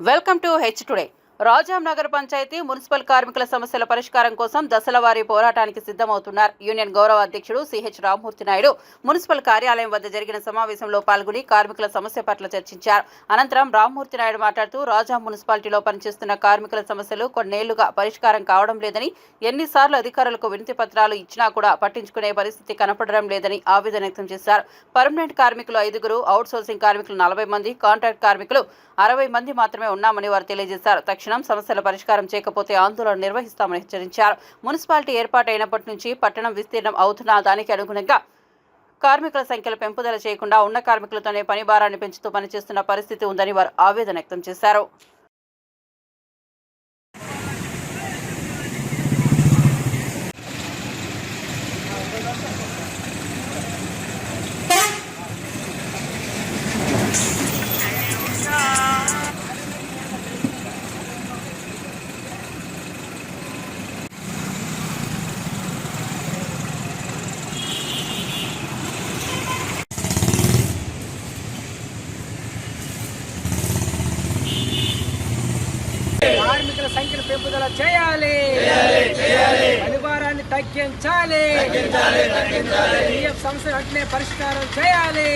Welcome to H today Rajam నగర panchayat municipal కార్మికుల సమస్యల పరిష్కారం కోసం దశలవారీ పోరాటానికి సిద్ధమవుతున్నారు. యూనియన్ గౌరవ అధ్యక్షుడు సిహెచ్ రామ్మూర్తి నాయుడు మున్సిపల్ కార్యాలయం వద్ద జరిగిన సమావేశంలో పాల్గొని కార్మికుల సమస్య పట్ల చర్చించారు. అనంతరం రామ్మూర్తి నాయుడు మాట్లాడుతూ రాజాం మున్సిపాలిటీలో పనిచేస్తున్న కార్మికుల సమస్యలు కొన్నేళ్ళుగా పరిష్కారం కావడం లేదని ఎన్నిసార్లు అధికారులకు వినతి పత్రాలు ఇచ్చినా కూడా పట్టించుకునే పరిస్థితి కనపడడం లేదని ఆవేదన వ్యక్తం చేశారు. పర్మనెంట్ కార్మికులు ఐదుగురు అవుట్ సోర్సింగ్ కార్మికులు నలభై మంది కాంట్రాక్ట్ కార్మికులు అరవై మంది మాత్రమే ఉన్నామని వారు తెలియజేశారు. తక్షణ సమస్యల పరిష్కారం చేయకపోతే ఆందోళన నిర్వహిస్తామని హెచ్చరించారు. మున్సిపాలిటీ ఏర్పాటైనప్పటి నుంచి పట్టణం విస్తీర్ణం అవుతున్న దానికి అనుగుణంగా కార్మికుల సంఖ్యలు పెంపుదల చేయకుండా ఉన్న కార్మికులతోనే పని భారాన్ని పెంచుతూ పనిచేస్తున్న పరిస్థితి ఉందని వారు ఆవేదన వ్యక్తం చేశారు. కార్మికుల సంఖ్యను పెంపుదల చేయాలి. పనిభారాన్ని తగ్గించాలి. సమస్య వెంటనే పరిష్కారం చేయాలి.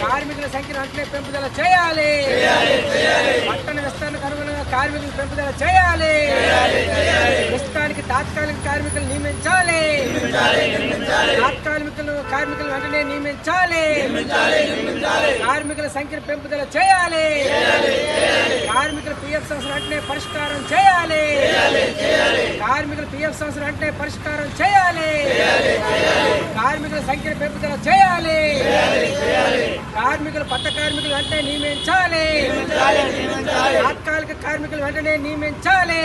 కార్మికుల సంఖ్యను వెంటనే పెంపుదల చేయాలి. పట్టణ విస్తరణకు అనుగుణంగా కార్మికుల పెంపుదల చేయాలి. తాత్కాలిక కార్మికులు నియమించాలి. తాత్కాలికులు కార్మికులు వెంటనే నియమించాలి. కార్మికుల సంఖ్యను పెంపుదల చేయాలి. కార్మికుల పిఎఫ్ సంస్థలు వెంటనే పరిష్కారం చేయాలి. కార్మికుల పిఎఫ్ సంస్థలు వెంటనే పరిష్కారం చేయాలి. కార్మికుల సంఖ్యను పెంపుదల చేయాలి. కార్మికుల పట్ట కార్మికులు వెంటనే నియమించాలి. తాత్కాలిక కార్మికులు వెంటనే నియమించాలి.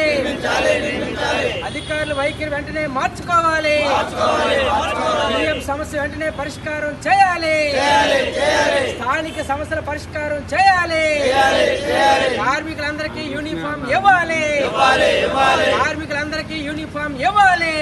అధికారులు వైఖరి వెంటనే మార్చుకోవాలి. సమస్య వెంటనే పరిష్కారం చేయాలి. స్థానిక సమస్యల పరిష్కారం చేయాలి. కార్మికులందరికీ యూనిఫామ్ ఇవ్వాలి. కార్మికులందరికీ యూనిఫామ్ ఇవ్వాలి.